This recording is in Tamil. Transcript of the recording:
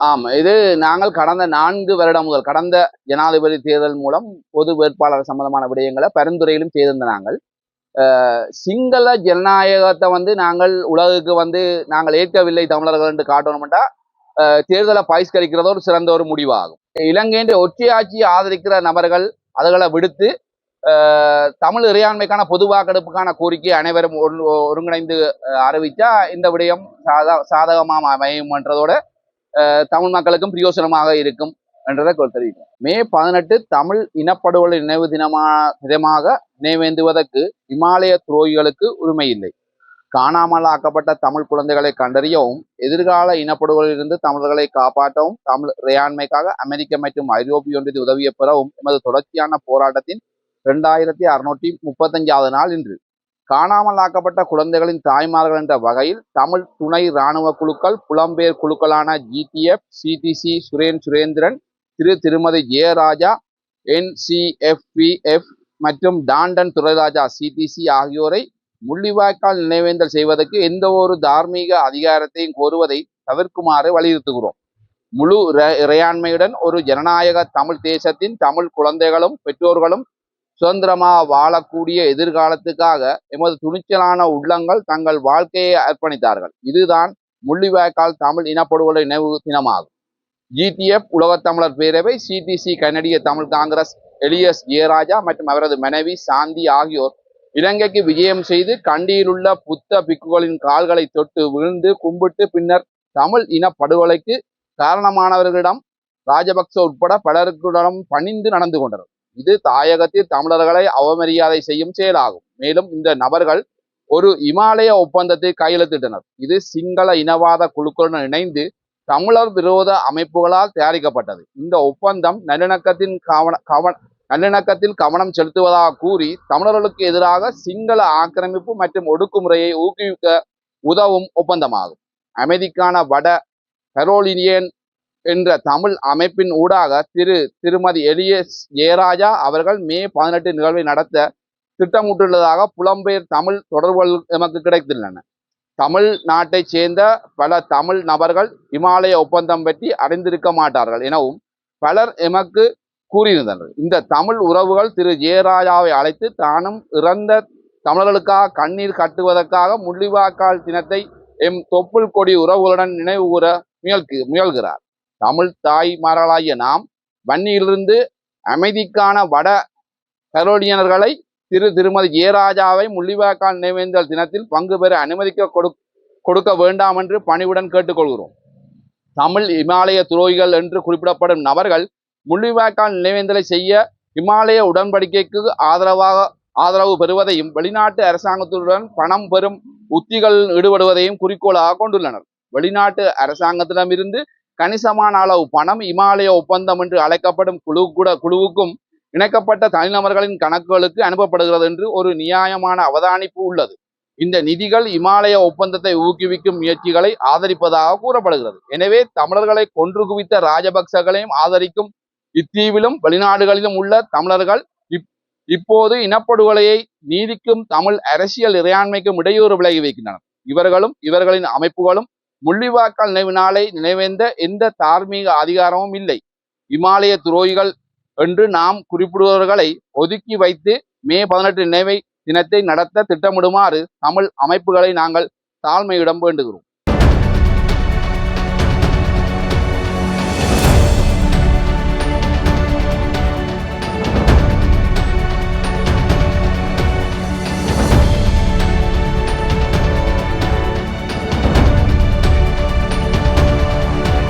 ஆமாம் இது நாங்கள் கடந்த நான்கு வருடம் முதல் கடந்த ஜனாதிபதி தேர்தல் மூலம் பொது வேட்பாளர் சம்பந்தமான விடயங்களை பரிந்துரையிலும் செய்திருந்த நாங்கள். சிங்கள ஜனநாயகத்தை வந்து நாங்கள் உலகுக்கு வந்து நாங்கள் ஏற்கவில்லை தமிழர்கள் என்று காட்டணும்டா தேர்தலை பகிஷ்கரிக்கிறதோ ஒரு சிறந்த ஒரு முடிவாகும். இலங்கையின் ஒற்றையாட்சியை ஆதரிக்கிற நபர்கள் அதுகளை விடுத்து தமிழ் இறையாண்மைக்கான பொது வாக்கெடுப்புக்கான கோரிக்கை அனைவரும் ஒரு- ஒருங்கிணைந்து அறிவித்தா இந்த விடயம் சாத சாதகமாக அமையும்ன்றதோட தமிழ் மக்களுக்கும் பிரயோசனமாக இருக்கும் என்றதை தெரிவிக்கும் மே பதினெட்டு தமிழ் இனப்படுகொலை நினைவு தினமா தினமாக நினைவேந்துவதற்கு இமாலய துரோகிகளுக்கு உரிமை இல்லை காணாமல் ஆக்கப்பட்ட தமிழ் குழந்தைகளை கண்டறியவும் எதிர்கால இனப்படுகொலிலிருந்து தமிழர்களை காப்பாற்றவும் தமிழ் இறையாண்மைக்காக அமெரிக்க மற்றும் ஐரோப்பிய ஒன்றியத்தில் உதவியை பெறவும் எமது தொடர்ச்சியான போராட்டத்தின் இரண்டாயிரத்தி அறுநூற்றி முப்பத்தஞ்சாவது நாள் இன்று. காணாமல் ஆக்கப்பட்ட குழந்தைகளின் தாய்மார்கள் என்ற வகையில் தமிழ் துணை இராணுவ குழுக்கள் புலம்பெயர் குழுக்களான ஜிடிஎஃப் சிடிசி சுரேன் சுரேந்திரன் திரு திருமதி ஜெயராஜா என்சிஎஃப்பிஎஃப் மற்றும் டாண்டன் துரைராஜா சிடிசி ஆகியோரை முள்ளிவாய்க்கால் நினைவேந்தல் செய்வதற்கு எந்த ஒரு தார்மீக அதிகாரத்தையும் கோருவதை தவிர்க்குமாறு வலியுறுத்துகிறோம். முழு இறையாண்மையுடன் ஒரு ஜனநாயக தமிழ் தேசத்தின் தமிழ் குழந்தைகளும் பெற்றோர்களும் சுதந்திரமாக வாழக்கூடிய எதிர்காலத்துக்காக எமது துணிச்சலான உள்ளங்கள் தங்கள் வாழ்க்கையை அர்ப்பணித்தார்கள். இதுதான் முள்ளிவாய்க்கால் தமிழ் இனப்படுகொலை நினைவு தினமாகும். ஜிடிஎஃப் உலகத் தமிழர் பேரவை சிடிசி கனடிய தமிழ் காங்கிரஸ் எலியஸ் ஜெயராஜா மற்றும் அவரது மனைவி சாந்தி ஆகியோர் இலங்கைக்கு விஜயம் செய்து கண்டியிலுள்ள புத்த பிக்குகளின் கால்களை தொட்டு விழுந்து கும்பிட்டு பின்னர் தமிழ் இன படுகொலைக்கு காரணமானவர்களிடம் ராஜபக்ச உட்பட பலருக்குடன் பணிந்து நடந்து கொண்டனர். இது தாயகத்தில் தமிழர்களை அவமரியாதை செய்யும் செயலாகும். மேலும் இந்த நபர்கள் ஒரு இமாலய ஒப்பந்தத்தை கையெழுத்திட்டனர். இது சிங்கள இனவாத குழுக்களுடன் இணைந்து தமிழர் விரோத அமைப்புகளால் தயாரிக்கப்பட்டது. இந்த ஒப்பந்தம் நல்லிணக்கத்தின் கவன கவன நல்லிணக்கத்தில் கவனம் செலுத்துவதாக கூறி தமிழர்களுக்கு எதிராக சிங்கள ஆக்கிரமிப்பு மற்றும் ஒடுக்குமுறையை ஊக்குவிக்க உதவும் ஒப்பந்தமாகும். அமைதிக்கான வட கரோலினியன் என்ற தமிழ் அமைப்பின் ஊடாக திரு திருமதி எலியஸ் ஜெயராஜா அவர்கள் மே பதினெட்டு நிகழ்வை நடத்த திட்டமிட்டுள்ளதாக புலம்பெயர் தமிழ் தொடர்புகள் எமக்கு கிடைத்துள்ளன. தமிழ் நாட்டைச் சேர்ந்த பல தமிழ் நபர்கள் இமாலய ஒப்பந்தம் பற்றி அறிந்திருக்க மாட்டார்கள் எனவும் பலர் எமக்கு கூறியிருந்தனர். இந்த தமிழ் உறவுகள் திரு ஜெயராஜாவை அழைத்து தானும் இறந்த தமிழர்களுக்காக கண்ணீர் கட்டுவதற்காக முள்ளிவாய்க்கால் தினத்தை எம் தொப்புள் கொடி உறவுகளுடன் நினைவு கூற முயல்கு முயல்கிறார். தமிழ் தாய்மார்களாகிய நாம் வன்னியிலிருந்து அமைதிக்கான வட கரோலியனர்களை திரு திருமதி ஜெயராஜாவை முள்ளிவாய்க்கால் நினைவேந்தல் தினத்தில் பங்கு பெற அனுமதிக்க கொடு கொடுக்க வேண்டாம் என்று பணிவுடன் கேட்டுக்கொள்கிறோம். தமிழ் இமாலய துரோகிகள் என்று குறிப்பிடப்படும் நபர்கள் முள்ளிவாய்க்கால் நினைவேந்தலை செய்ய இமாலய உடன்படிக்கைக்கு ஆதரவாக ஆதரவு பெறுவதையும் வெளிநாட்டு அரசாங்கத்துடன் பணம் பெறும் உத்திகள் ஈடுபடுவதையும் குறிக்கோளாக கொண்டுள்ளனர். வெளிநாட்டு அரசாங்கத்திடமிருந்து கணிசமான அளவு பணம் இமாலய ஒப்பந்தம் என்று அழைக்கப்படும் குழு கூட குழுவுக்கும் இணைக்கப்பட்ட தனிநபர்களின் கணக்குகளுக்கு அனுப்பப்படுகிறது என்று ஒரு நியாயமான அவதானிப்பு உள்ளது. இந்த நிதிகள் இமாலய ஒப்பந்தத்தை ஊக்குவிக்கும் முயற்சிகளை ஆதரிப்பதாக கூறப்படுகிறது. எனவே தமிழர்களை கொன்று குவித்த ராஜபக்சகளையும் ஆதரிக்கும் இத்தீவிலும் வெளிநாடுகளிலும் உள்ள தமிழர்கள் இப்- இப்போது இனப்படுகொலையை நீதிக்கும் தமிழ் அரசியல் இறையாண்மைக்கும் இடையூறு விலகி வைக்கின்றனர் இவர்களும் இவர்களின் அமைப்புகளும் முள்ளிவாய்க்கால் நினைவு நாளை நினைவேந்த எந்த தார்மீக அதிகாரமும் இல்லை. இமாலய துரோகிகள் என்று நாம் குறிப்பிடுபவர்களை ஒதுக்கி வைத்து மே பதினெட்டு நினைவை தினத்தை நடத்த திட்டமிடுமாறு தமிழ் அமைப்புகளை நாங்கள் தாழ்மையிடம் வேண்டுகிறோம்.